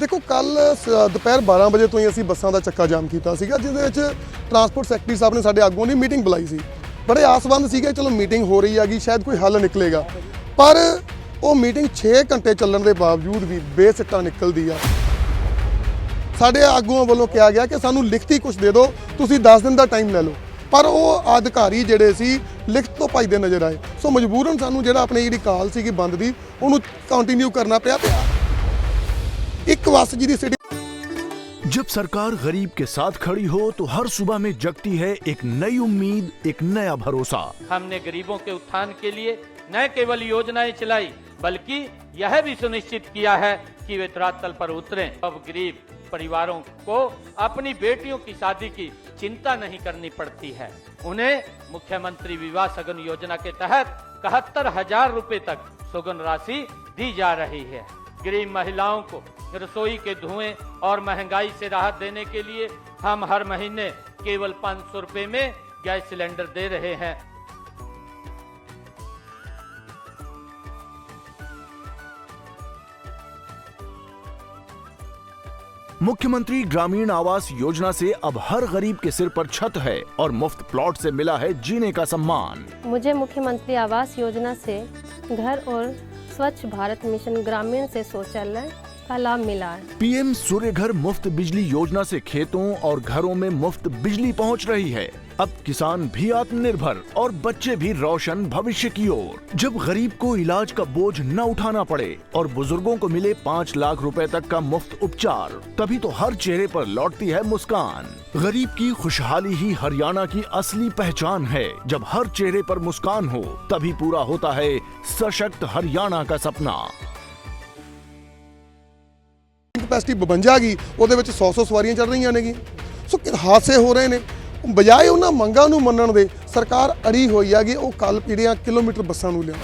ਦੇਖੋ ਕੱਲ ਦੁਪਹਿਰ 12 ਵਜੇ ਤੋਂ ਹੀ ਅਸੀਂ ਬੱਸਾਂ ਦਾ ਚੱਕਾ ਜਾਮ ਕੀਤਾ ਸੀਗਾ, ਜਿਹਦੇ ਵਿੱਚ ਟਰਾਂਸਪੋਰਟ ਸੈਕਟਰੀ ਸਾਹਿਬ ਨੇ ਸਾਡੇ ਆਗੂਆਂ ਦੀ ਮੀਟਿੰਗ ਬੁਲਾਈ ਸੀ। ਬੜੇ ਆਸਵੰਦ ਸੀਗੇ, ਚਲੋ ਮੀਟਿੰਗ ਹੋ ਰਹੀ ਹੈਗੀ, ਸ਼ਾਇਦ ਕੋਈ ਹੱਲ ਨਿਕਲੇਗਾ। ਪਰ ਉਹ ਮੀਟਿੰਗ 6 ਘੰਟੇ ਚੱਲਣ ਦੇ ਬਾਵਜੂਦ ਵੀ ਬੇਸਿੱਟਾ ਨਿਕਲਦੀ ਆ। ਸਾਡੇ ਆਗੂਆਂ ਵੱਲੋਂ ਕਿਹਾ ਗਿਆ ਕਿ ਸਾਨੂੰ ਲਿਖਤੀ ਕੁਝ ਦੇ ਦਿਓ, ਤੁਸੀਂ 10 ਦਿਨ ਦਾ ਟਾਈਮ ਲੈ ਲਓ। ਪਰ ਉਹ ਅਧਿਕਾਰੀ ਜਿਹੜੇ ਸੀ, ਲਿਖਤ ਤੋਂ ਭੱਜਦੇ ਨਜ਼ਰ ਆਏ। ਸੋ ਮਜਬੂਰਨ ਸਾਨੂੰ ਜਿਹੜਾ ਆਪਣੀ ਜਿਹੜੀ ਕਾਲ ਸੀਗੀ ਬੰਦ ਦੀ, ਉਹਨੂੰ ਕੰਟੀਨਿਊ ਕਰਨਾ ਪਿਆ ਤੇ एक वास जी सिटी जब सरकार गरीब के साथ खड़ी हो तो हर सुबह में जगती है एक नई उम्मीद एक नया भरोसा। हमने गरीबों के उत्थान के लिए न केवल योजनाएँ चलाई बल्कि यह भी सुनिश्चित किया है कि वे तल पर उतरे। अब गरीब परिवारों को अपनी बेटियों की शादी की चिंता नहीं करनी पड़ती है। उन्हें मुख्यमंत्री विवाह सगन योजना के तहत इकहत्तर हज़ार रूपए तक सुगन राशि दी जा रही है। गरीब महिलाओं को रसोई के धुएँ और महँगाई से राहत देने के लिए हम हर महीने केवल पाँच सौ रुपए में गैस सिलेंडर दे रहे हैं। मुख्यमंत्री ग्रामीण आवास योजना से अब हर गरीब के सिर पर छत है और मुफ़्त प्लॉट से मिला है जीने का सम्मान। मुझे मुख्यमंत्री आवास योजना से घर और स्वच्छ भारत मिशन ग्रामीण से शौचालय का लाभ मिला है पीएम सूर्य घर मुफ्त बिजली योजना से खेतों और घरों में मुफ्त बिजली पहुंच रही है अब किसान भी आत्मनिर्भर और बच्चे भी रोशन भविष्य की ओर जब गरीब को इलाज का बोझ न उठाना पड़े और बुजुर्गों को मिले पाँच लाख रुपए तक का मुफ्त उपचार तभी तो हर चेहरे पर लौटती है मुस्कान गरीब की खुशहाली ही हरियाणा की असली पहचान है जब हर चेहरे पर मुस्कान हो तभी पूरा होता है सशक्त हरियाणा का सपना ਕਪੈਸਿਟੀ 52 ਗਈ ਉਹਦੇ ਵਿੱਚ 100-100 ਸਵਾਰੀਆਂ ਚੱਲ ਰਹੀਆਂ ਨੇਗੀ ਸੋ ਕਿ ਹਾਦਸੇ ਹੋ ਰਹੇ ਨੇ ਬਜਾਏ ਉਹਨਾਂ ਮੰਗਾਂ ਨੂੰ ਮੰਨਣ ਦੇ ਸਰਕਾਰ ਅੜੀ ਹੋਈ ਹੈਗੀ, ਉਹ ਕੱਲ ਪੀੜੀਆਂ ਕਿਲੋਮੀਟਰ ਬੱਸਾਂ ਨੂੰ ਲਿਆ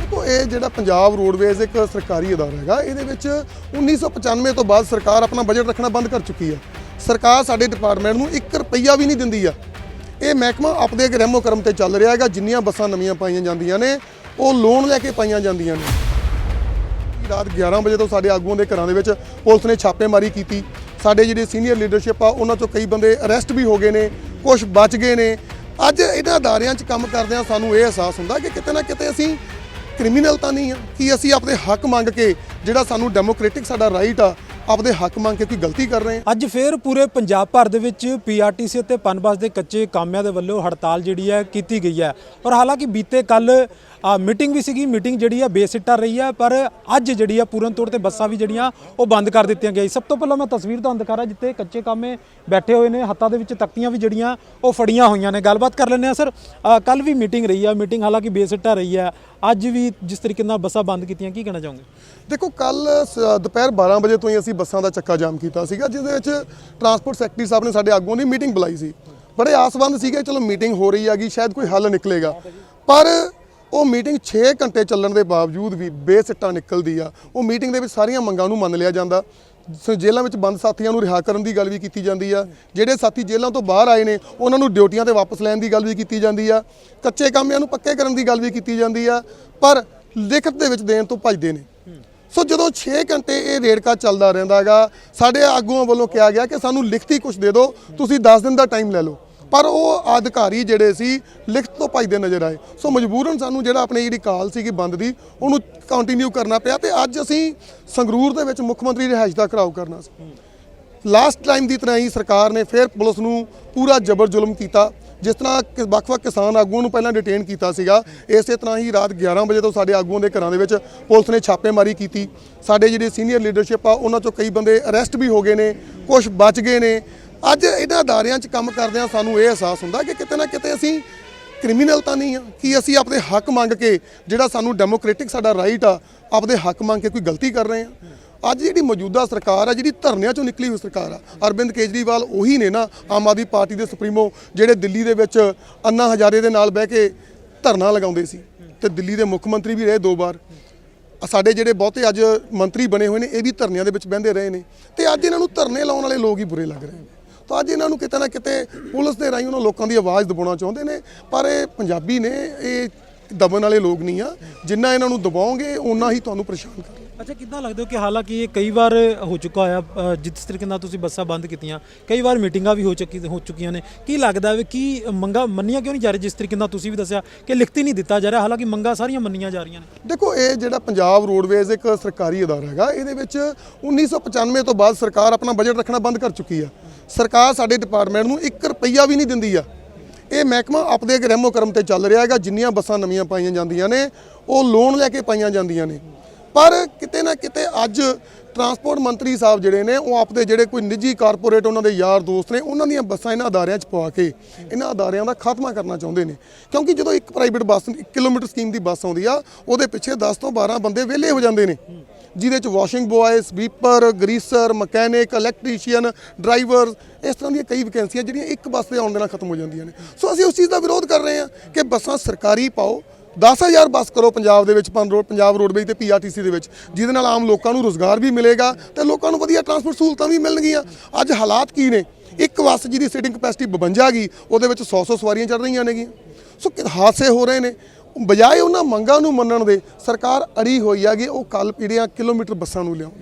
ਦੇਖੋ, ਇਹ ਜਿਹੜਾ ਪੰਜਾਬ ਰੋਡਵੇਜ਼ ਇੱਕ ਸਰਕਾਰੀ ਅਦਾਰਾ ਹੈਗਾ, ਇਹਦੇ ਵਿੱਚ 1995 ਤੋਂ ਬਾਅਦ ਸਰਕਾਰ ਆਪਣਾ ਬਜਟ ਰੱਖਣਾ ਬੰਦ ਕਰ ਚੁੱਕੀ ਹੈ। ਸਰਕਾਰ ਸਾਡੇ ਡਿਪਾਰਟਮੈਂਟ ਨੂੰ 1 ਰੁਪਈਆ ਵੀ ਨਹੀਂ ਦਿੰਦੀ ਆ। ਇਹ ਮਹਿਕਮਾ ਆਪਦੇ ਇੱਕ ਰਹਿਮੋ ਕਰਮ ਤੇ ਚੱਲ ਰਿਹਾ ਹੈਗਾ, ਜਿੰਨੀਆਂ ਬੱਸਾਂ ਨਵੀਆਂ ਪਾਈਆਂ ਜਾਂਦੀਆਂ ਨੇ, ਉਹ ਲੋਨ ਲੈ ਕੇ ਪਾਈਆਂ ਜਾਂਦੀਆਂ ਨੇ। ਰਾਤ 11 ਵਜੇ ਤੋਂ ਸਾਡੇ ਆਗੂਆਂ ਦੇ ਘਰਾਂ ਦੇ ਵਿੱਚ ਪੁਲਿਸ ਨੇ ਛਾਪੇਮਾਰੀ ਕੀਤੀ। ਸਾਡੇ ਜਿਹੜੇ ਸੀਨੀਅਰ ਲੀਡਰਸ਼ਿਪ ਆ, ਉਹਨਾਂ ਚੋਂ ਕਈ ਬੰਦੇ ਅਰੈਸਟ ਵੀ ਹੋ ਗਏ ਨੇ ਕੁਝ ਬਚ ਗਏ ਨੇ। ਅੱਜ ਇਹਨਾਂ ਅਦਾਰਿਆਂ 'ਚ ਕੰਮ ਕਰਦਿਆਂ ਸਾਨੂੰ ਇਹ ਅਹਿਸਾਸ ਹੁੰਦਾ ਕਿ ਕਿਤੇ ਨਾ ਕਿਤੇ ਅਸੀਂ ਕ੍ਰਿਮੀਨਲ ਤਾਂ ਨਹੀਂ ਆ, ਕਿ ਅਸੀਂ ਆਪਣੇ ਹੱਕ ਮੰਗ ਕੇ ਜਿਹੜਾ ਸਾਨੂੰ ਡੈਮੋਕ੍ਰੈਟਿਕ ਸਾਡਾ ਰਾਈਟ ਆ ਆਪਦੇ ਹੱਕ ਮੰਗ ਕੇ ਕੋਈ ਗਲਤੀ ਕਰ ਰਹੇ ਹਾਂ ਅੱਜ ਫੇਰ ਪੂਰੇ ਪੰਜਾਬ ਭਰ ਦੇ ਵਿੱਚ ਪੀਆਰਟੀਸੀ ਅਤੇ ਪਨਬਸ ਦੇ ਕੱਚੇ ਕਾਮਿਆਂ ਦੇ ਵੱਲੋਂ ਹੜਤਾਲ ਜਿਹੜੀ ਹੈ ਕੀਤੀ ਗਈ ਹੈ। ਔਰ ਹਾਲਾਂਕਿ ਬੀਤੇ ਕੱਲ ਮੀਟਿੰਗ ਵੀ ਸੀਗੀ, ਮੀਟਿੰਗ ਜਿਹੜੀ ਹੈ ਬੇਸਿੱਟਾ ਰਹੀ ਹੈ, ਪਰ ਅੱਜ ਜਿਹੜੀ ਆ ਪੂਰਨ ਤੌਰ ਤੇ ਬੱਸਾਂ ਵੀ ਜਿਹੜੀਆਂ, ਉਹ ਬੰਦ ਕਰ ਦਿੱਤੀਆਂ ਗਈਆਂ। ਸਭ ਤੋਂ ਪਹਿਲਾਂ ਮੈਂ ਤਸਵੀਰ ਤੁਹਾਨੂੰ ਦਿਖਾ ਰਿਹਾ ਜਿੱਥੇ ਕੱਚੇ ਕਾਮੇ ਬੈਠੇ ਹੋਏ ਨੇ, ਹੱਥਾਂ ਦੇ ਵਿੱਚ ਤਖਤੀਆਂ ਵੀ ਜਿਹੜੀਆਂ, ਉਹ ਫੜੀਆਂ ਹੋਈਆਂ ਨੇ। ਗੱਲਬਾਤ ਕਰ ਲੈਂਦੇ ਆ ਸਰ। ਕੱਲ ਵੀ ਮੀਟਿੰਗ ਰਹੀ ਆ ਮੀਟਿੰਗ ਹਾਲਾਂਕਿ ਬੇਸਿੱਟਾ ਰਹੀ ਹੈ। ਅੱਜ ਵੀ ਜਿਸ ਤਰੀਕੇ ਨਾਲ ਬੱਸਾਂ ਬੰਦ ਕੀਤੀਆਂ, ਕੀ ਕਹਿਣਾ ਚਾਹੋਗੇ? ਦੇਖੋ ਕੱਲ ਦੁਪਹਿਰ 12 ਵਜੇ ਤੋਂ ਹੀ ਅਸੀਂ ਬੱਸਾਂ ਦਾ ਚੱਕਾ ਜਾਮ ਕੀਤਾ ਸੀਗਾ, ਜਿਹਦੇ ਵਿੱਚ ਟਰਾਂਸਪੋਰਟ ਸੈਕਟਰੀ ਸਾਹਿਬ ਨੇ ਸਾਡੇ ਆਗੂਆਂ ਦੀ ਮੀਟਿੰਗ ਬੁਲਾਈ ਸੀ। ਬੜੇ ਆਸਵੰਦ ਸੀਗੇ, ਚਲੋ ਮੀਟਿੰਗ ਹੋ ਰਹੀ ਹੈਗੀ, ਸ਼ਾਇਦ ਕੋਈ ਹੱਲ ਨਿਕਲੇਗਾ। ਪਰ ਉਹ ਮੀਟਿੰਗ 6 ਘੰਟੇ ਚੱਲਣ ਦੇ ਬਾਵਜੂਦ ਵੀ ਬੇਸਿੱਟਾ ਨਿਕਲਦੀ ਆ। ਉਹ ਮੀਟਿੰਗ ਦੇ ਵਿੱਚ ਸਾਰੀਆਂ ਮੰਗਾਂ ਨੂੰ ਮੰਨ ਲਿਆ ਜਾਂਦਾ। ਸੋ ਜੇਲ੍ਹਾਂ ਵਿੱਚ ਬੰਦ ਸਾਥੀਆਂ ਨੂੰ ਰਿਹਾ ਕਰਨ ਦੀ ਗੱਲ ਵੀ ਕੀਤੀ ਜਾਂਦੀ ਆ। ਜਿਹੜੇ ਸਾਥੀ ਜੇਲ੍ਹਾਂ ਤੋਂ ਬਾਹਰ ਆਏ ਨੇ, ਉਹਨਾਂ ਨੂੰ ਡਿਊਟੀਆਂ ਤੇ ਵਾਪਸ ਲੈਣ ਦੀ ਗੱਲ ਵੀ ਕੀਤੀ ਜਾਂਦੀ ਆ। ਕੱਚੇ ਕਾਮਿਆਂ ਨੂੰ ਪੱਕੇ ਕਰਨ ਦੀ ਗੱਲ ਵੀ ਕੀਤੀ ਜਾਂਦੀ ਆ, ਪਰ ਲਿਖਤ ਦੇ ਵਿੱਚ ਦੇਣ ਤੋਂ ਭੱਜਦੇ ਨੇ। ਸੋ ਜਦੋਂ 6 ਘੰਟੇ ਇਹ ਰੇੜਕਾ ਚੱਲਦਾ ਰਹਿੰਦਾ ਹੈਗਾ, ਸਾਡੇ ਆਗੂਆਂ ਵੱਲੋਂ ਕਿਹਾ ਗਿਆ ਕਿ ਸਾਨੂੰ ਲਿਖਤੀ ਕੁਝ ਦੇ ਦਿਓ, ਤੁਸੀਂ 10 ਦਿਨ ਦਾ ਟਾਈਮ ਲੈ ਲਓ। ਪਰ ਉਹ ਅਧਿਕਾਰੀ ਜਿਹੜੇ ਸੀ, ਲਿਖਤ ਤੋਂ ਭੱਜਦੇ ਨਜ਼ਰ ਆਏ। ਸੋ ਮਜਬੂਰਨ ਸਾਨੂੰ ਜਿਹੜਾ ਆਪਣੀ ਜਿਹੜੀ ਕਾਲ ਸੀਗੀ ਬੰਦ ਦੀ, ਉਹਨੂੰ ਕੰਟੀਨਿਊ ਕਰਨਾ ਪਿਆ ਤੇ ਅੱਜ ਅਸੀਂ ਸੰਗਰੂਰ ਦੇ ਵਿੱਚ ਮੁੱਖ ਮੰਤਰੀ ਰਿਹਾਇਸ਼ ਦਾ ਘਰਾਓ ਕਰਨਾ ਸੀ। ਲਾਸਟ ਟਾਈਮ ਦੀ ਤਰ੍ਹਾਂ ਹੀ ਸਰਕਾਰ ਨੇ ਫਿਰ ਪੁਲਿਸ ਨੂੰ ਪੂਰਾ ਜ਼ਬਰ ਜ਼ੁਲਮ ਕੀਤਾ, ਜਿਸ ਤਰ੍ਹਾਂ ਵੱਖ-ਵੱਖ ਕਿਸਾਨ ਆਗੂਆਂ ਨੂੰ ਪਹਿਲਾਂ ਡਿਟੇਨ ਕੀਤਾ ਸੀਗਾ। ਇਸੇ ਤਰ੍ਹਾਂ ਹੀ ਰਾਤ 11 ਵਜੇ ਤੋਂ ਸਾਡੇ ਆਗੂਆਂ ਦੇ ਘਰਾਂ ਦੇ ਵਿੱਚ ਪੁਲਿਸ ਨੇ ਛਾਪੇਮਾਰੀ ਕੀਤੀ। ਸਾਡੇ ਜਿਹੜੇ ਸੀਨੀਅਰ ਲੀਡਰਸ਼ਿਪ ਆ, ਉਹਨਾਂ ਚੋਂ ਕਈ ਬੰਦੇ ਅਰੈਸਟ ਵੀ ਹੋ ਗਏ ਨੇ ਕੁਝ ਬਚ ਗਏ ਨੇ। ਅੱਜ ਇਹਨਾਂ ਅਦਾਰਿਆਂ 'ਚ ਕੰਮ ਕਰਦਿਆਂ ਸਾਨੂੰ ਇਹ ਅਹਿਸਾਸ ਹੁੰਦਾ ਕਿ ਕਿਤੇ ਨਾ ਕਿਤੇ ਅਸੀਂ ਕ੍ਰਿਮੀਨਲ ਤਾਂ ਨਹੀਂ ਆ, ਕਿ ਅਸੀਂ ਆਪਣੇ ਹੱਕ ਮੰਗ ਕੇ ਜਿਹੜਾ ਸਾਨੂੰ ਡੈਮੋਕ੍ਰੈਟਿਕ ਸਾਡਾ ਰਾਈਟ ਆ ਆਪਦੇ ਹੱਕ ਮੰਗ ਕੇ ਕੋਈ ਗਲਤੀ ਕਰ ਰਹੇ ਆ। ਅੱਜ ਜਿਹੜੀ ਮੌਜੂਦਾ ਸਰਕਾਰ ਆ, ਜਿਹੜੀ ਧਰਨਿਆਂ ਚੋਂ ਨਿਕਲੀ ਹੋਈ ਸਰਕਾਰ ਆ, ਅਰਵਿੰਦ ਕੇਜਰੀਵਾਲ ਉਹੀ ਨੇ ਨਾ ਆਮ ਆਦਮੀ ਪਾਰਟੀ ਦੇ ਸੁਪਰੀਮੋ ਜਿਹੜੇ ਦਿੱਲੀ ਦੇ ਵਿੱਚ ਅੰਨਾ ਹਜ਼ਾਰੇ ਦੇ ਨਾਲ ਬਹਿ ਕੇ ਧਰਨਾ ਲਗਾਉਂਦੇ ਸੀ ਤੇ ਦਿੱਲੀ ਦੇ ਮੁੱਖ ਮੰਤਰੀ ਵੀ ਰਹੇ ਦੋ ਵਾਰ। ਸਾਡੇ ਜਿਹੜੇ ਬਹੁਤੇ ਅੱਜ ਮੰਤਰੀ ਬਣੇ ਹੋਏ ਨੇ, ਇਹ ਵੀ ਧਰਨਿਆਂ ਦੇ ਵਿੱਚ ਬਹਿੰਦੇ ਰਹੇ ਨੇ ਤੇ ਅੱਜ ਇਹਨਾਂ ਨੂੰ ਧਰਨੇ ਲਾਉਣ ਵਾਲੇ ਲੋਕ ਹੀ ਬੁਰੇ ਲੱਗ ਰਹੇ ਨੇ। ਤਾਂ ਅੱਜ ਇਹਨਾਂ ਨੂੰ ਕਿਤੇ ਨਾ ਕਿਤੇ ਪੁਲਿਸ ਦੇ ਰਾਹੀਂ ਉਹਨਾਂ ਲੋਕਾਂ ਦੀ ਆਵਾਜ਼ ਦਬਾਉਣਾ ਚਾਹੁੰਦੇ ਨੇ। ਪਰ ਇਹ ਪੰਜਾਬੀ ਨੇ, ਇਹ ਦਬਨ ਵਾਲੇ ਲੋਕ ਨਹੀਂ ਆ। ਜਿੰਨਾ ਇਹਨਾਂ ਨੂੰ ਦਬਾਓਗੇ, ਓਨਾ ਹੀ ਤੁਹਾਨੂੰ ਪਰੇਸ਼ਾਨ ਕਰਨਗੇ। ਅੱਛਾ, ਕਿੱਦਾਂ ਲੱਗਦੇ ਹੋ ਕਿ ਹਾਲਾਂਕਿ ਇਹ ਕਈ ਵਾਰ ਹੋ ਚੁੱਕਾ ਹੋਇਆ ਜਿਸ ਤਰੀਕੇ ਨਾਲ ਤੁਸੀਂ ਬੱਸਾਂ ਬੰਦ ਕੀਤੀਆਂ, ਕਈ ਵਾਰ ਮੀਟਿੰਗਾਂ ਵੀ ਹੋ ਚੁੱਕੀ, ਹੋ ਚੁੱਕੀਆਂ ਨੇ, ਕੀ ਲੱਗਦਾ ਵੀ ਕੀ ਮੰਗਾਂ ਮੰਨੀਆਂ ਕਿਉਂ ਨਹੀਂ ਜਾ ਰਹੀ ਜਿਸ ਤਰੀਕੇ ਨਾਲ ਤੁਸੀਂ ਵੀ ਦੱਸਿਆ ਕਿ ਲਿਖਤੀ ਨਹੀਂ ਦਿੱਤਾ ਜਾ ਰਿਹਾ, ਹਾਲਾਂਕਿ ਮੰਗਾਂ ਸਾਰੀਆਂ ਮੰਨੀਆਂ ਜਾ ਰਹੀਆਂ ਨੇ? ਦੇਖੋ, ਇਹ ਜਿਹੜਾ ਪੰਜਾਬ ਰੋਡਵੇਜ਼ ਇੱਕ ਸਰਕਾਰੀ ਅਦਾਰਾ ਹੈਗਾ, ਇਹਦੇ ਵਿੱਚ 1995 ਤੋਂ ਬਾਅਦ ਸਰਕਾਰ ਆਪਣਾ ਬਜਟ ਰੱਖਣਾ ਬੰਦ ਕਰ ਚੁੱਕੀ ਆ। ਸਰਕਾਰ ਸਾਡੇ ਡਿਪਾਰਟਮੈਂਟ ਨੂੰ 1 ਰੁਪਈਆ ਵੀ ਨਹੀਂ ਦਿੰਦੀ ਆ। ਇਹ ਮਹਿਕਮਾ ਆਪਦੇ ਇੱਕ ਰਹਿਮੋ ਕਰਮ ਤੇ ਚੱਲ ਰਿਹਾ ਹੈਗਾ, ਜਿੰਨੀਆਂ ਬੱਸਾਂ ਨਵੀਆਂ ਪਾਈਆਂ ਜਾਂਦੀਆਂ ਨੇ, ਉਹ ਲੋਨ ਲੈ ਕੇ ਪਾਈਆਂ ਜਾਂਦੀਆਂ ਨੇ। ਪਰ ਕਿਤੇ ਨਾ ਕਿਤੇ ਅੱਜ ਟਰਾਂਸਪੋਰਟ ਮੰਤਰੀ ਸਾਹਿਬ ਜਿਹੜੇ ਨੇ, ਉਹ ਆਪਦੇ ਜਿਹੜੇ ਕੋਈ ਨਿੱਜੀ ਕਾਰਪੋਰੇਟ ਉਹਨਾਂ ਦੇ ਯਾਰ ਦੋਸਤ ਨੇ, ਉਹਨਾਂ ਦੀਆਂ ਬੱਸਾਂ ਇਹਨਾਂ ਅਦਾਰਿਆਂ 'ਚ ਪਵਾ ਕੇ, ਇਹਨਾਂ ਅਦਾਰਿਆਂ ਦਾ ਖਾਤਮਾ ਕਰਨਾ ਚਾਹੁੰਦੇ ਨੇ। ਕਿਉਂਕਿ ਜਦੋਂ ਇੱਕ ਪ੍ਰਾਈਵੇਟ ਬੱਸ 1 ਕਿਲੋਮੀਟਰ ਸਕੀਮ ਦੀ ਬੱਸ ਆਉਂਦੀ ਆ, ਉਹਦੇ ਪਿੱਛੇ 10 ਤੋਂ 12 ਬੰਦੇ ਵਿਹਲੇ ਹੋ ਜਾਂਦੇ ਨੇ। ਜਿਹਦੇ 'ਚ washing boy sweeper greaser mechanic electrician driver ਇਸ ਤਰ੍ਹਾਂ ਦੀਆਂ ਕਈ ਵੈਕੈਂਸੀਆਂ ਜਿਹੜੀਆਂ ਇੱਕ ਬੱਸ ਦੇ ਆਉਣ ਦੇ ਨਾਲ ਖਤਮ ਹੋ ਜਾਂਦੀਆਂ ਨੇ। ਸੋ ਅਸੀਂ ਉਸ ਚੀਜ਼ ਦਾ ਵਿਰੋਧ ਕਰ ਰਹੇ ਹਾਂ ਕਿ ਬੱਸਾਂ ਸਰਕਾਰੀ ਪਾਓ 10000 ਬੱਸ ਕਰੋ ਪੰਜਾਬ ਦੇ ਵਿੱਚ ਪਨ ਰੋਡ ਪੰਜਾਬ ਰੋਡਵੇਜ਼ ਤੇ ਪੀਆਰਟੀਸੀ ਦੇ ਵਿੱਚ, ਜਿਹਦੇ ਨਾਲ ਆਮ ਲੋਕਾਂ ਨੂੰ ਰੋਜ਼ਗਾਰ ਵੀ ਮਿਲੇਗਾ ਤੇ ਲੋਕਾਂ ਨੂੰ ਵਧੀਆ ਟਰਾਂਸਪੋਰਟ ਸਹੂਲਤਾਂ ਵੀ ਮਿਲਣਗੀਆਂ। ਅੱਜ ਹਾਲਾਤ ਕੀ ਨੇ? ਇੱਕ ਬੱਸ ਜਿਹਦੀ ਸੀਟਿੰਗ ਕਪੈਸਿਟੀ 52 ਗਈ, ਉਹਦੇ ਵਿੱਚ 100-100 ਸਵਾਰੀਆਂ ਚੜ ਰਹੀਆਂ ਨੇਗੀਆਂ। ਸੋ ਹਾਦਸੇ ਹੋ ਰਹੇ ਨੇ। ਬਜਾਏ ਉਹਨਾਂ ਮੰਗਾਂ ਨੂੰ ਮੰਨਣ ਦੇ, ਸਰਕਾਰ ਅੜੀ ਹੋਈ ਹੈਗੀ, ਉਹ ਕੱਲ ਪੀੜੀਆਂ ਕਿਲੋਮੀਟਰ ਬੱਸਾਂ ਨੂੰ ਲਿਆਉਣ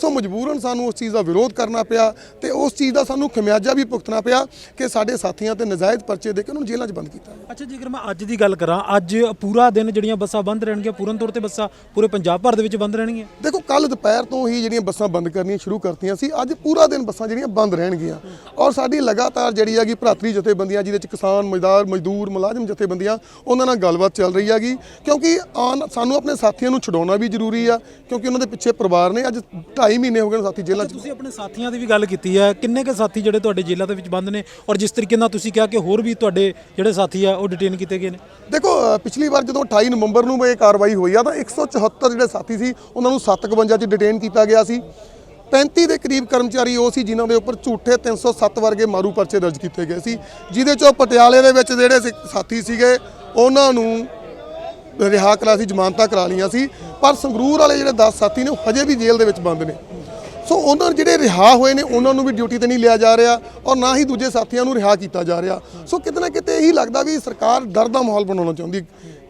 ਸੋ ਮਜਬੂਰਨ ਸਾਨੂੰ ਉਸ ਚੀਜ਼ ਦਾ ਵਿਰੋਧ ਕਰਨਾ ਪਿਆ ਤੇ ਉਸ ਚੀਜ਼ ਦਾ ਸਾਨੂੰ ਖਮਿਆਜਾ ਵੀ ਭੁਗਤਣਾ ਪਿਆ ਕਿ ਸਾਡੇ ਸਾਥੀਆਂ ਤੇ ਨਜਾਇਜ਼ ਪਰਚੇ ਦੇ ਕੇ ਉਹਨਾਂ ਨੂੰ ਜੇਲ੍ਹਾਂ 'ਚ ਬੰਦ ਕੀਤਾ ਅੱਛਾ ਜੇਕਰ ਮੈਂ ਅੱਜ ਦੀ ਗੱਲ ਕਰਾਂ ਅੱਜ ਪੂਰਾ ਦਿਨ ਜਿਹੜੀਆਂ ਬੱਸਾਂ ਬੰਦ ਰਹਿਣਗੀਆਂ ਪੂਰਨ ਤੌਰ ਤੇ ਬੱਸਾਂ ਪੂਰੇ ਪੰਜਾਬ ਭਰ ਦੇ ਵਿੱਚ ਬੰਦ ਰਹਿਣਗੀਆਂ? ਦੇਖੋ ਕੱਲ ਦੁਪਹਿਰ ਤੋਂ ਹੀ ਜਿਹੜੀਆਂ ਬੱਸਾਂ ਬੰਦ ਕਰਨੀਆਂ ਸ਼ੁਰੂ ਕਰਤੀਆਂ ਸੀ ਅੱਜ ਪੂਰਾ ਦਿਨ ਬੱਸਾਂ ਜਿਹੜੀਆਂ ਬੰਦ ਰਹਿਣਗੀਆਂ। ਔਰ ਸਾਡੀ ਲਗਾਤਾਰ ਜਿਹੜੀ ਹੈਗੀ ਭਰਾਤਰੀ ਜਥੇਬੰਦੀਆਂ ਜਿਹਦੇ ਚ ਕਿਸਾਨ ਮਜ਼ਦਾਰ ਮਜ਼ਦੂਰ ਮੁਲਾਜ਼ਮ ਜਥੇਬੰਦੀਆਂ ਉਹਨਾਂ ਨਾਲ ਗੱਲਬਾਤ ਚੱਲ ਰਹੀ ਹੈਗੀ। ਕਿਉਂਕਿ ਆਉਣ ਸਾਨੂੰ ਆਪਣੇ ਸਾਥੀਆਂ ਨੂੰ ਛਡਾਉਣਾ ਵੀ ਜ਼ਰੂਰੀ ਆ ਕਿਉਂਕਿ ਉਹਨਾਂ ਦੇ ਪਿੱਛੇ ਪਰਿਵਾਰ ਨੇ ਅੱਜ 2.5 ਮਹੀਨੇ ਹੋ ਗਏ ਨੇ ਸਾਥੀ ਜੇਲ੍ਹਾਂ 'ਚ। ਤੁਸੀਂ ਆਪਣੇ ਸਾਥੀਆਂ ਦੀ ਵੀ ਗੱਲ ਕੀਤੀ ਹੈ। ਕਿੰਨੇ ਕੇ ਸਾਥੀ ਜਿਹੜੇ ਤੁਹਾਡੇ ਜੇਲ੍ਹਾਂ ਦੇ ਵਿੱਚ ਬੰਦ ਨੇ? ਔਰ ਜਿਸ ਤਰੀਕੇ ਨਾਲ ਤੁਸੀਂ ਕਿਹਾ ਕਿ ਹੋਰ ਵੀ ਤੁਹਾਡੇ ਜਿਹੜੇ ਸਾਥੀ ਆ ਉਹ ਡਿਟੇਨ ਕੀਤੇ ਗਏ ਨੇ? ਦੇਖੋ ਪਿਛਲੀ ਵਾਰ ਜਦੋਂ 28 ਨਵੰਬਰ ਨੂੰ ਇਹ ਕਾਰਵਾਈ ਹੋਈ ਆ ਤਾਂ 174 ਜਿਹੜੇ ਸਾਥੀ ਸੀ ਉਹਨਾਂ ਨੂੰ 751 ਚ ਡਿਟੇਨ ਕੀਤਾ ਗਿਆ ਸੀ। 35 ਦੇ ਕਰੀਬ ਕਰਮਚਾਰੀ ਉਹ ਸੀ ਜਿਨ੍ਹਾਂ ਦੇ ਉੱਪਰ ਝੂਠੇ 307 ਵਰਗੇ ਮਾਰੂ ਪਰਚੇ ਦਰਜ ਕੀਤੇ ਗਏ ਸੀ ਜਿਹਦੇ ਚੋਂ ਪਟਿਆਲੇ ਦੇ ਵਿੱਚ ਜਿਹੜੇ ਸਾਥੀ ਸੀਗੇ ਉਹਨਾਂ ਨੂੰ ਰਿਹਾ ਕਰਾ ਸੀ, ਜ਼ਮਾਨਤਾਂ ਕਰਾ ਲਈਆਂ ਸੀ, ਪਰ ਸੰਗਰੂਰ ਵਾਲੇ ਜਿਹੜੇ 10 ਸਾਥੀ ਨੇ ਉਹ ਹਜੇ ਵੀ ਜੇਲ੍ਹ ਦੇ ਵਿੱਚ ਬੰਦ ਨੇ। ਸੋ ਉਹਨਾਂ ਜਿਹੜੇ ਰਿਹਾ ਹੋਏ ਨੇ, ਉਹਨਾਂ ਨੂੰ ਵੀ ਡਿਊਟੀ ਤੇ ਨਹੀਂ ਲਿਆ ਜਾ ਰਿਹਾ ਔਰ ਨਾ ਹੀ ਦੂਜੇ ਸਾਥੀਆਂ ਨੂੰ ਰਿਹਾ ਕੀਤਾ ਜਾ ਰਿਹਾ। ਸੋ ਕਿਤੇ ਨਾ ਕਿਤੇ ਇਹੀ ਲੱਗਦਾ ਵੀ ਸਰਕਾਰ ਡਰ ਦਾ ਮਾਹੌਲ ਬਣਾਉਣਾ ਚਾਹੁੰਦੀ,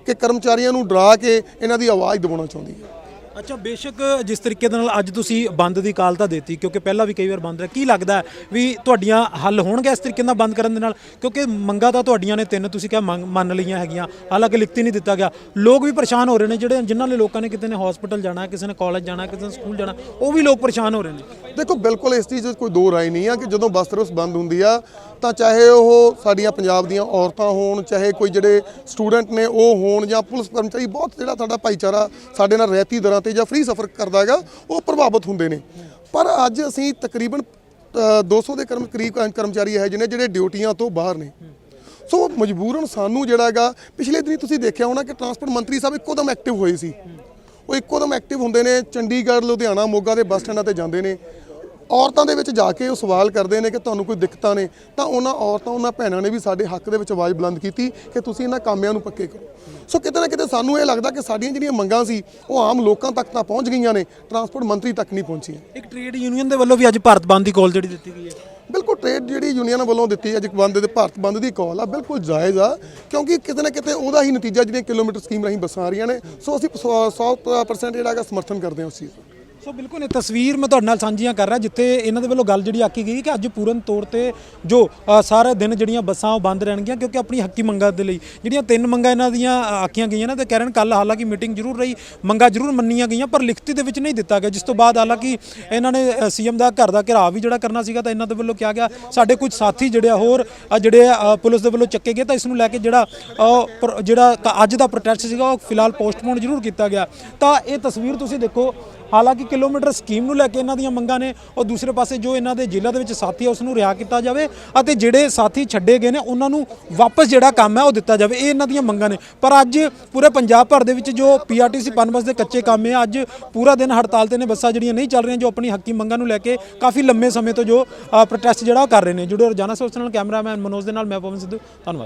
ਕਿ ਕਰਮਚਾਰੀਆਂ ਨੂੰ ਡਰਾ ਕੇ ਇਹਨਾਂ ਦੀ ਆਵਾਜ਼ ਦਬਾਉਣਾ ਚਾਹੁੰਦੀ ਹੈ। ਅੱਛਾ, ਬੇਸ਼ੱਕ ਜਿਸ ਤਰੀਕੇ ਦੇ ਨਾਲ ਅੱਜ ਤੁਸੀਂ ਬੰਦ ਦੀ ਕਾਲ ਤਾਂ ਦਿੱਤੀ, ਕਿਉਂਕਿ ਪਹਿਲਾਂ ਵੀ ਕਈ ਵਾਰ ਬੰਦ ਰਿਹਾ ਕੀ ਲੱਗਦਾ ਵੀ ਤੁਹਾਡੀਆਂ ਹੱਲ ਹੋਣਗੇ ਇਸ ਤਰੀਕੇ ਨਾਲ ਬੰਦ ਕਰਨ ਦੇ ਨਾਲ? ਕਿਉਂਕਿ ਮੰਗਾਂ ਤਾਂ ਤੁਹਾਡੀਆਂ ਨੇ ਤਿੰਨ, ਤੁਸੀਂ ਕਿਹਾ ਮੰਗ- ਮੰਨ ਲਈਆਂ ਹੈਗੀਆਂ, ਹਾਲਾਂਕਿ ਲਿਖਤੀ ਨਹੀਂ ਦਿੱਤਾ ਗਿਆ। ਲੋਕ ਵੀ ਪਰੇਸ਼ਾਨ ਹੋ ਰਹੇ ਨੇ, ਜਿਹੜੇ ਜਿਨ੍ਹਾਂ ਨੇ ਲੋਕਾਂ ਨੇ ਕਿਤੇ ਨੇ ਹਸਪੀਟਲ ਜਾਣਾ, ਕਿਸੇ ਨੇ ਕਾਲਜ ਜਾਣਾ, ਕਿਸੇ ਨੇ ਸਕੂਲ ਜਾਣਾ, ਉਹ ਵੀ ਲੋਕ ਪਰੇਸ਼ਾਨ ਹੋ ਰਹੇ ਨੇ। ਦੇਖੋ, ਬਿਲਕੁਲ ਇਸ ਚੀਜ਼ 'ਚ ਕੋਈ ਦੋ ਰਾਏ ਨਹੀਂ ਆ ਕਿ ਜਦੋਂ ਬੱਸ ਸਰਵਿਸ ਬੰਦ ਹੁੰਦੀ ਆ, ਤਾਂ ਚਾਹੇ ਉਹ ਸਾਡੀਆਂ ਪੰਜਾਬ ਦੀਆਂ ਔਰਤਾਂ ਹੋਣ, ਚਾਹੇ ਕੋਈ ਜਿਹੜੇ ਸਟੂਡੈਂਟ ਨੇ ਉਹ ਹੋਣ ਜਾਂ ਪੁਲਿਸ ਕਰਮਚਾਰੀ, ਬਹੁਤ ਜਿਹੜਾ ਸਾਡਾ ਭਾਈਚਾਰਾ ਸਾਡੇ ਨਾਲ ਰਹਿਤੀ ਦਰਾਂ ਤੇ ਜਾਂ ਫ੍ਰੀ ਸਫ਼ਰ ਕਰਦਾ ਹੈਗਾ ਉਹ ਪ੍ਰਭਾਵਿਤ ਹੁੰਦੇ ਨੇ। ਪਰ ਅੱਜ ਅਸੀਂ ਤਕਰੀਬਨ ਅ, 200 ਦੇ ਕਰਮ ਕਰੀਬ ਕਰਮਚਾਰੀ ਹੈ ਜਿਹਨੇ ਜਿਹੜੇ ਡਿਊਟੀਆਂ ਤੋਂ ਬਾਹਰ ਨੇ। ਸੋ ਮਜਬੂਰਨ ਸਾਨੂੰ ਜਿਹੜਾ ਹੈਗਾ ਪਿਛਲੇ ਦਿਨੀ ਤੁਸੀਂ ਦੇਖਿਆ ਹੋਣਾ ਕਿ ਟਰਾਂਸਪੋਰਟ ਮੰਤਰੀ ਸਾਹਿਬ ਇੱਕੋ ਦਮ ਐਕਟਿਵ ਹੋਏ ਸੀ। ਉਹ ਇੱਕੋ ਦਮ ਐਕਟਿਵ ਹੁੰਦੇ ਨੇ ਚੰਡੀਗੜ੍ਹ ਲੁਧਿਆਣਾ ਮੋਗਾ ਦੇ ਬੱਸ ਸਟੈਂਡਾਂ ਤੇ ਜਾਂਦੇ ਨੇ। ਔਰਤਾਂ ਦੇ ਵਿੱਚ ਜਾ ਕੇ ਉਹ ਸਵਾਲ ਕਰਦੇ ਨੇ ਕਿ ਤੁਹਾਨੂੰ ਕੋਈ ਦਿੱਕਤਾਂ ਨੇ ਤਾਂ ਉਹਨਾਂ ਔਰਤਾਂ ਉਹਨਾਂ ਭੈਣਾਂ ਨੇ ਵੀ ਸਾਡੇ ਹੱਕ ਦੇ ਵਿੱਚ ਆਵਾਜ਼ ਬੁਲੰਦ ਕੀਤੀ ਕਿ ਤੁਸੀਂ ਇਹਨਾਂ ਕਾਮਿਆਂ ਨੂੰ ਪੱਕੇ ਕਰੋ। ਸੋ ਕਿਤੇ ਨਾ ਕਿਤੇ ਸਾਨੂੰ ਇਹ ਲੱਗਦਾ ਕਿ ਸਾਡੀਆਂ ਜਿਹੜੀਆਂ ਮੰਗਾਂ ਸੀ ਉਹ ਆਮ ਲੋਕਾਂ ਤੱਕ ਤਾਂ ਪਹੁੰਚ ਗਈਆਂ ਨੇ ਟਰਾਂਸਪੋਰਟ ਮੰਤਰੀ ਤੱਕ ਨਹੀਂ ਪਹੁੰਚੀਆਂ। ਇੱਕ ਟ੍ਰੇਡ ਯੂਨੀਅਨ ਦੇ ਵੱਲੋਂ ਵੀ ਅੱਜ ਭਾਰਤ ਬੰਦ ਦੀ ਕਾਲ ਜਿਹੜੀ ਦਿੱਤੀ ਗਈ ਹੈ। ਬਿਲਕੁਲ ਟ੍ਰੇਡ ਜਿਹੜੀ ਯੂਨੀਅਨ ਵੱਲੋਂ ਦਿੱਤੀ ਅੱਜ ਬੰਦ ਦੇ ਭਾਰਤ ਬੰਦ ਦੀ ਕਾਲ ਆ ਬਿਲਕੁਲ ਜਾਇਜ਼ ਆ ਕਿਉਂਕਿ ਕਿਤੇ ਨਾ ਕਿਤੇ ਉਹਦਾ ਹੀ ਨਤੀਜਾ ਜਿਹੜੀਆਂ ਕਿਲੋਮੀਟਰ ਸਕੀਮ ਰਾਹੀਂ ਬੱਸਾਂ ਆ ਰਹੀਆਂ ਨੇ ਸੋ ਅਸੀਂ 100% ਜਿਹੜਾ ਹੈਗਾ ਸਮਰਥਨ ਕਰਦੇ ਹਾਂ ਉਸ ਚੀਜ਼ ਦਾ। ਸੋ ਬਿਲਕੁਲ ਇਹ ਤਸਵੀਰ ਮੈਂ ਤੁਹਾਡੇ ਨਾਲ ਸਾਂਝੀਆਂ ਕਰ ਰਿਹਾ ਜਿੱਥੇ ਇਹਨਾਂ ਦੇ ਵੱਲੋਂ ਗੱਲ ਜਿਹੜੀ ਆਕੀ ਗਈ ਕਿ ਅੱਜ ਪੂਰਨ ਤੌਰ ਤੇ ਜੋ ਅ, ਸਾਰੇ ਦਿਨ ਜਿਹੜੀਆਂ ਬੱਸਾਂ ਉਹ ਬੰਦ ਰਹਿਣਗੀਆਂ ਕਿਉਂਕਿ ਆਪਣੀ ਹੱਕੀ ਮੰਗਾਂ ਦੇ ਲਈ ਜਿਹੜੀਆਂ ਤਿੰਨ ਮੰਗਾਂ ਇਹਨਾਂ ਦੀਆਂ ਅ, ਆਖੀਆਂ ਗਈਆਂ ਨੇ ਤੇ ਕਹਿਣ ਰਹੇ ਕੱਲ ਹਾਲਾਂਕਿ ਮੀਟਿੰਗ ਜ਼ਰੂਰ ਰਹੀ ਮੰਗਾਂ ਜ਼ਰੂਰ ਮੰਨੀਆਂ ਗਈਆਂ ਪਰ ਲਿਖਤੀ ਦੇ ਵਿੱਚ ਨਹੀਂ ਦਿੱਤਾ ਗਿਆ ਜਿਸ ਤੋਂ ਬਾਅਦ ਹਾਲਾਂਕਿ ਇਹਨਾਂ ਨੇ ਸੀਐਮ ਦਾ ਘਰ ਦਾ ਘਿਰਾਅ ਵੀ ਜਿਹੜਾ ਕਰਨਾ ਸੀਗਾ ਤਾਂ ਇਹਨਾਂ ਦੇ ਵੱਲੋਂ ਕਿਹਾ ਗਿਆ ਸਾਡੇ ਕੁਝ ਸਾਥੀ ਜਿਹੜੇ ਆ ਹੋਰ ਜਿਹੜੇ ਪੁਲਿਸ ਦੇ ਵੱਲੋਂ ਚੱਕੇ ਗਏ ਤਾਂ ਇਸ ਨੂੰ ਲੈ ਕੇ ਜਿਹੜਾ ਅ, ਜਿਹੜਾ ਅੱਜ ਦਾ ਪ੍ਰੋਟੈਸਟ ਸੀਗਾ ਉਹ ਫਿਲਹਾਲ ਪੋਸਟਪੋਨ ਜ਼ਰੂਰ ਕੀਤਾ ਗਿਆ। ਤਾਂ ਇਹ ਤਸਵੀਰ ਤੁਸੀਂ ਦੇਖੋ ਹਾਲਾਂਕਿ ਕਿਲੋਮੀਟਰ ਸਕੀਮ ਨੂੰ ਲੈ ਕੇ ਇਹਨਾਂ ਦੀਆਂ ਮੰਗਾਂ ਨੇ ਔਰ ਦੂਸਰੇ ਪਾਸੇ ਜੋ ਇਹਨਾਂ ਦੇ ਜ਼ਿਲ੍ਹਾ ਦੇ ਵਿੱਚ ਸਾਥੀ ਆ, ਉਸ ਨੂੰ ਰਿਹਾ ਕੀਤਾ ਜਾਵੇ ਅਤੇ ਜਿਹੜੇ ਸਾਥੀ ਛੱਡੇ ਗਏ ਨੇ, ਉਹਨਾਂ ਨੂੰ ਵਾਪਸ ਜਿਹੜਾ ਕੰਮ ਹੈ ਉਹ ਦਿੱਤਾ ਜਾਵੇ। ਇਹ ਇਹਨਾਂ ਦੀਆਂ ਮੰਗਾਂ ਨੇ। ਪਰ ਅੱਜ ਪੂਰੇ ਪੰਜਾਬ ਭਰ ਦੇ ਵਿੱਚ ਜੋ ਪੀਆਰਟੀਸੀ ਪਨਬਸ ਦੇ ਕੱਚੇ ਕੰਮ ਹੈ, ਅੱਜ ਪੂਰਾ ਦਿਨ ਹੜਤਾਲ ਤੇ ਨੇ ਬੱਸਾਂ ਜਿਹੜੀਆਂ ਨਹੀਂ ਚੱਲ ਰਹੀਆਂ, ਜੋ ਆਪਣੀ ਹੱਕੀ ਮੰਗਾਂ ਨੂੰ ਲੈ ਕੇ ਕਾਫੀ ਲੰਮੇ ਸਮੇਂ ਤੋਂ ਜੋ ਪ੍ਰੋਟੈਸਟ ਜਿਹੜਾ ਉਹ ਕਰ ਰਹੇ ਨੇ। ਜੁੜੇ ਰੋਜ਼ਾਨਾ ਸੋਚ ਨਾਲ ਕੈਮਰਾਮੈਨ ਮਨੋਜ ਦੇ ਨਾਲ, ਮੈਂ ਪਵਨ ਸਿੱਧੂ, ਧੰਨਵਾਦ।